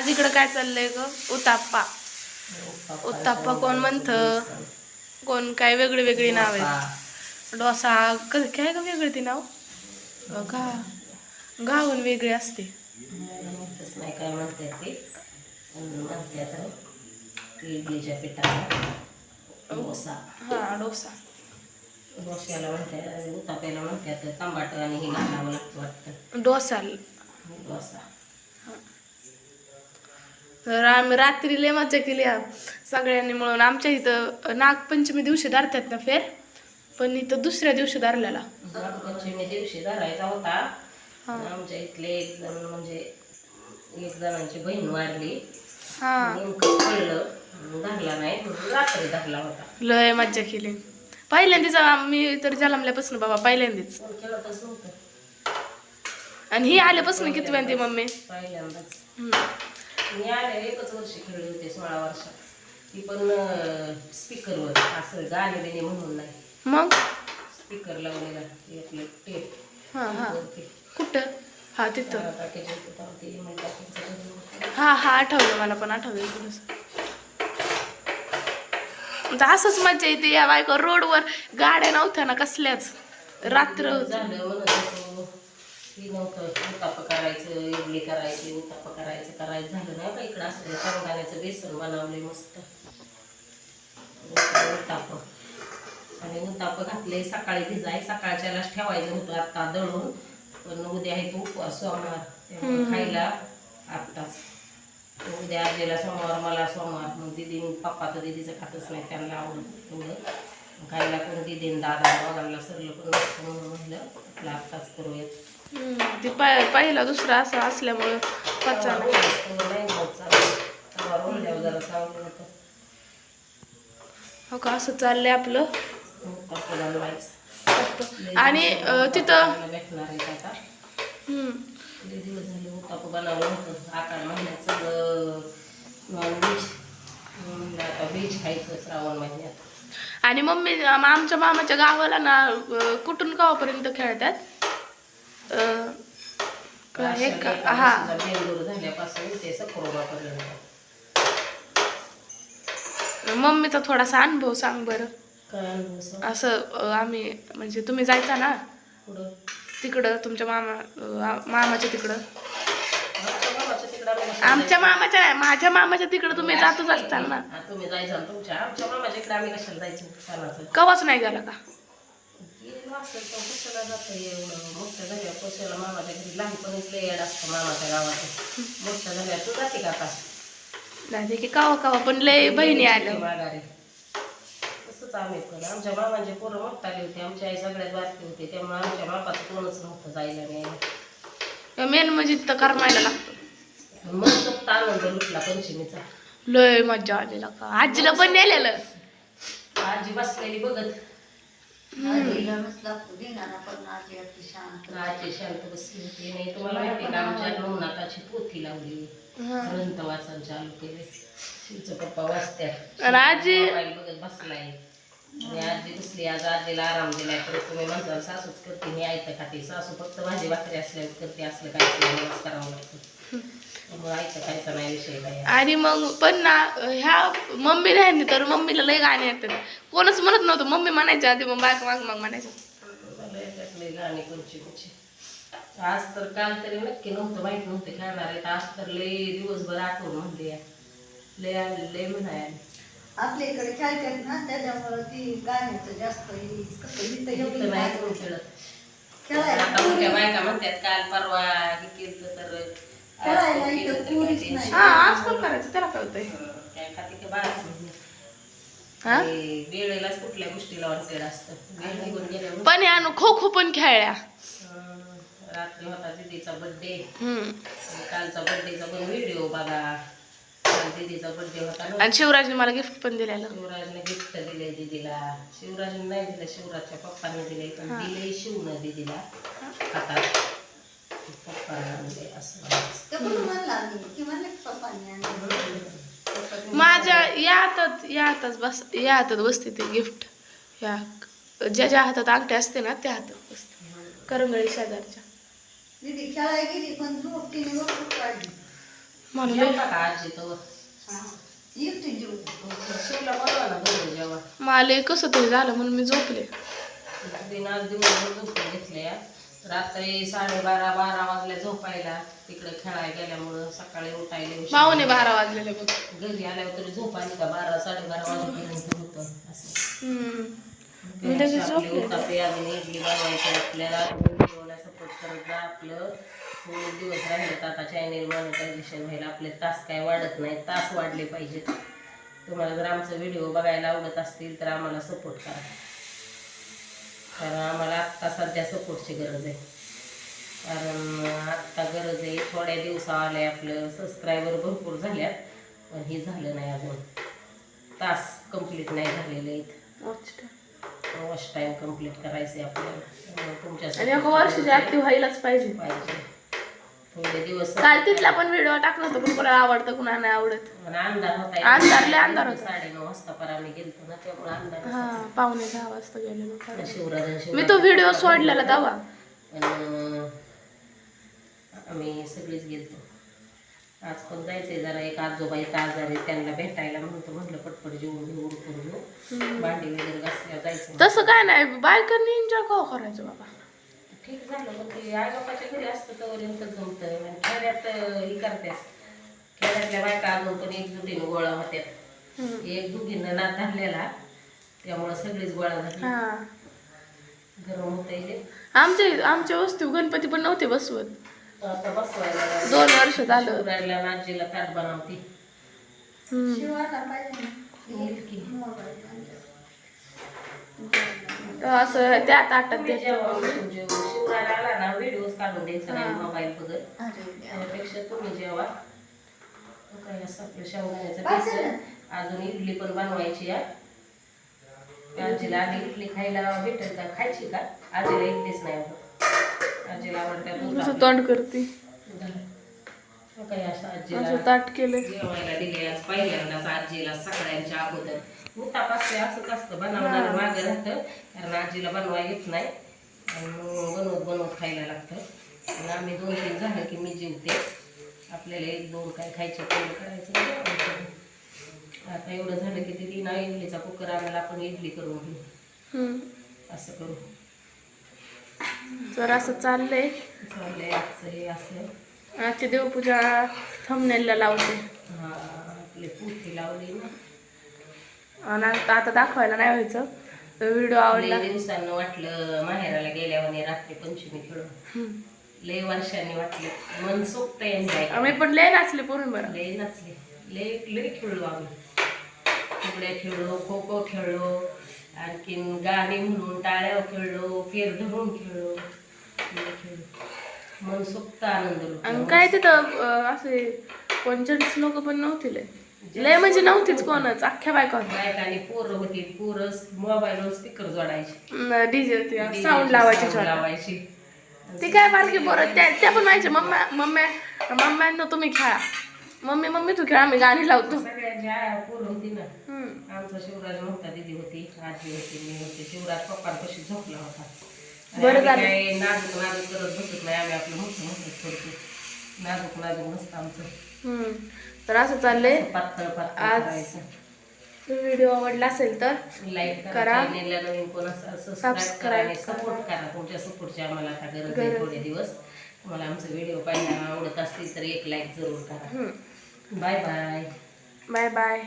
आज इकडं काय चाललंय ग? उताप्पा उत्ताप्पा कोण म्हणतं? कोण काय वेगळी वेगळी नाव आहेत? डोसा. काय का वेगळी ती नाव? गा गावून वेगळी असते. हा डोसा. डोश्याला म्हणतात उताप्याला म्हणतात तांबाट आणि हे घालावं लागतं वाटतं. डोसा. डोसा. तर आम्ही रात्री लय मजा केली. सगळ्यांनी मिळून आमच्या इथं नागपंचमी दिवशी धरतात ना फेर? पण इथं दुसऱ्या दिवशी धरलेला. नागपंचमी दिवशी धरायचा होता. आमच्या इथले एक जण म्हणजे एक जणांची बहीण वारली. नेमकं कळलं धरला नाही म्हणून रात्री धरला होता. लय मज्जा केली. पहिल्यांदाच आम्ही तर जन्मल्यापासून बाबा पहिल्यांदाच. आणि ही आल्यापासून किती मम्मी? पहिल्यांदाच. मी आले एकच वर्ष खेळले होते सोळा वर्षात. ती पण स्पीकरवर असं गाणे बिणे म्हणून नाही. मग? स्पीकर लावलेला ते आपलं टेप हा हा. वरती. कुठं? हा तिथं. हा हा आठवलं मला पण आठवलं थोडस असंच मजा येते या बायको रोडवर गाड्या नव्हत्या ना कसल्याच. रात्र. झालं म्हणत होतो की नव्हतं करायचं इडली करायची उत्ताप करायचं करायचं. झालं नाही का इकडं असं शेंगदाण्याचं बेसन बनवले मस्त. उत्ताप आणि उत्ताप घातले सकाळी भिजाय सकाळच्यालाच ठेवायचं होतं आता दळून. पण उद्या आहे तो उपवास सोमवार. खायला आत्ताच. उद्या आजीला सोमवार मला सोमवार. मग दिदी पप्पा तर दिदीचं खातच नाही त्यांना आवडत एवढं. खायला पण दिदीन दादा दोघांना सरलं पण म्हणून म्हणलं आपलं आत्ताच करूयात. ते पाय पहिला दुसरा असं असल्यामुळं पचा हो का असं चाललंय आपलं? आणि तिथं? आणि मम्मी आमच्या मामाच्या गावाला ना कुठून गावापर्यंत खेळतात? सखरोबापर्यंत मम्मीचा थोडासा अनुभव सांग बरं? असं आम्ही म्हणजे तुम्ही जायचा ना? तिकडं तुमच्या मामा मामाच्या तिकडं. आमच्या मामाच्या नाही माझ्या मामाच्या तिकडं तुम्ही जातच असताल ना. हा, जायचं कवाच नाही गेला का? गेलो असेल तर कशाला जातं एवढं मोठ्या झाल्या कशाला मामाच्या घरी लहानपणीच लय येड असतं मामाच्या गावात मोठ्या झाल्या तू जाते का नाही की कवा कवा पण लय बहिणी आल्या माघारी तसंच आम्ही पण आमच्या मामाचे पोरं मोठाले होते आमची आई सगळ्यात बारकी होते त्यामुळे आमच्या बापाचं कोणच नव्हतं जायला नाही मेन म्हणजे तिथं करमायला लागतं मग फक्त आनंद लुटला पंचमीचा लय मजा आलेला का आजीला पण नेलेलं आजी बसलेली बघत आजी शांत बसली होती. नाही तुम्हाला माहिती का आमच्या नवनाथाची पोथी लावली. ग्रंथ वाचन चालू केले शिवचं पप्पा आजी- बघत बसलाय. आणि आजी बसली. आज आजीला आराम दिलाय. तर तुम्ही म्हणता सासूच करते मी ऐकतं खाते. सासू फक्त भाजी भाकरी असल्यावर करते असलं काय करावं लागतं. आणि मग पण ना ह्या मम्मी नाही तर मम्मीला लय गाणे येतात. कोणच म्हणत नव्हतं मम्मी म्हणायच्या आधी मग बायका माग मग म्हणायचं. आज तर काल तरी नक्की नव्हतं माहीत नव्हतं खेळणार. आहे आज तर लय दिवसभर आठवण म्हणले लय आले लय म्हणाय आपल्या इकडे खेळतात ना त्याच्यामुळे ती गाण्याचं जास्त कसं नाही खेळत. खेळायला बायका म्हणतात काल परवा हे केलं तर इथं नाही. हा आज पण करायचं त्याला काय होतंय काय खाते का बारा हा? ते वेळेलाच कुठल्या गोष्टीला वाटेल असतं. वेळ निघून गेल्यावर पण या खो खो पण खेळल्या. अं, रात्री होता दीदीचा बर्थडे हम्म. कालचा बर्थडेचा पण व्हिडिओ बघा. काल दीदीचा बर्थडे होता ना. आणि शिवराजने मला गिफ्ट पण दिलेलं. शिवराजने गिफ्ट दिले दीदीला. शिवराजने नाही दिलं शिवराजच्या पप्पाने दिले पण दिले शिवनं दीदीला. हातात. असं. माझ्या या हातात या हातात बस या हातात बसते ते गिफ्ट या ज्या ज्या हातात अंगठी असते ना त्या हातात बसते. करंगळी शेजारच्या. मला हा. कसं तरी झालं म्हणून मी झोपले. रात्री साडेबारा बारा वाजल्या झोपायला. तिकडे खेळायला गेल्यामुळं सकाळी उठायला बारा वाजलेले बघ. घरी आल्यावर तरी झोप आली का? बारा साडेबारा वाजेपर्यंत होतं असं. उत्तापे अजून इडली बनवायची आपल्याला. सपोर्ट करत जा आपलं. थोडे दिवस आता चॅनेल मॉनिटायझेशन व्हायला आपले तास काय वाढत नाही. तास वाढले पाहिजेत. तुम्हाला जर आमचं व्हिडिओ बघायला आवडत असतील तर आम्हाला सपोर्ट करा. कारण आम्हाला आत्ता सध्या सपोर्टची गरज आहे. कारण आत्ता गरज आहे थोड्या दिवसा आले आपलं सबस्क्रायबर भरपूर झाल्यात पण हे झालं नाही अजून. तास कंप्लीट नाही झालेले आहेत. वॉच टाइम कंप्लीट करायचे आपल्याला. त्यामुळे तुमच्या ऍक्टिव्ह व्हायलाच पाहिजे. पाहिजे. थोडे दिवस काल तिथला पण व्हिडिओ टाकला होता पण कोणाला आवडतं कोणाला नाही आवडत. आणि अंधार होता. अंधार लय अंधार होता. साडेनऊ वाजता पर आम्ही गेलतो ना त्यामुळे अंधार हा पावणे दहा वाजता गेलेलो. मी तो व्हिडिओ सोडलेला तेव्हा. आम्ही सगळीच गेलतो. आज पण जायचंय जरा एक आजोबा इथं आजारी त्यांना भेटायला म्हणून तर म्हटलं पटपट जेवून उरकून घेऊ भांडी वगैरे घासल्या जायचं तसं काय नाही बायकांनी एन्जॉय का करायचं बाबा? ठीक झालं. पण ते आई बापाच्या घरी असतं तोपर्यंत जमतं आणि खेड्यात हे करतात खेड्यातल्या बायका अजून पण एकजुटीने गोळा होत्यात. एक दुगीनं नात धरलेला. त्यामुळं सगळीच गोळा झाली. हा. गरम होत आमच्या आमच्या वस्तू गणपती पण नव्हते बसवत. आता बसवायला लागले. दोन वर्ष झालं. शिवरायला आजीला ताट बनवते. हम्म. शिवायला पाहिजे ना. येईल की. मोबाईल असं त्या ताटात. शिवरायला आला ना व्हिडिओज काढून द्यायचा मोबाईल देवा. त्यापेक्षा तुम्ही जेव्हा शेवगाण्याचं. अजून इडली पण बनवायची आहे आजीला आधी इडली खायला भेटेल का खायची का आजीला इडलीच नाही आवडत आजीला आपलं. तोंड करते काय असं आजीला ताट केलं जेवायला दिले आज पहिल्यांदाच आजीला सगळ्यांच्या अगोदर उतापासले असंच असतं बनवणार मागं राहतं. कारण आजीला बनवायला येत नाही. आणि बनवत बनवत खायला लागतं. आणि आम्ही दोन तीन झालं की मी जेवते. आपल्याला एक दोन काय खायचे तेवढं करायचं. आता एवढं झालं की ते तीन इडलीचा कुकर आम्हाला आपण इडली करून घेऊ. असं करू. तर असं चाललंय. चाललंय आजचं हे असं. आजची देवपूजा थंबनेलला लावते. हा आपली पुठी लावली ना. आणि आता दाखवायला नाही व्हायचं. व्हिडिओ आवडला. दिवसानं वाटलं माहेराला गेल्यावर रात्री पंचमी खेळून हम्म. लय वर्षांनी वाटलं. मन सोपत एन्जॉय आम्ही पण लय नाचले पूर्ण बरं. लय नचले. लय लय खेळलो आम्ही. फुगड्या खेळलो खो खो खेळलो आणखीन गाणी म्हणून टाळ्यावर खेळलो फेर धरून खेळलो. खेळलो. मन सोपत आनंद आणि. काय तिथं असे पंचवीस लोक पण नव्हते लय. लय म्हणजे नव्हतीच कोणच अख्ख्या बायका बायकांनी पोरं होती पोरं मोबाईलवर स्पीकर जोडायचे. डीजे होती साऊंड लावायची Sound छोटा लावायची. ते काय बारकी बरं त्या त्या पण माहिती मम्मा मम्म्या मम्म्यांना तुम्ही खेळा. मम्मी मम्मी तू खेळा मी गाणी लावतो. सगळ्यांची आया पोरं होती ना. हम्म. आमचा शिवराज मोठा दिदी होती आजी होती मी होती. शिवराज पप्पांपाशी झोपला होता. आणि बरं आम्ही झालं. काय नाजूक नाजूक करत बसत नाही. आम्ही आपलं मोठं मोठं करतो. नाजूक नाजूक नसतं आमचं. हम्म. तर असं चाललंय. पातळ पातळ आज व्हिडिओ आवडला असेल तर लाईक करा नवीन कोण सबस्क्राईब. सपोर्ट करा तुमच्या सपोर्टची आम्हाला आता गरज आहे. थोडे दिवस. तुम्हाला आमचे व्हिडिओ पाहायला आवडत असतील तर एक लाईक जरूर करा. Bye bye bye bye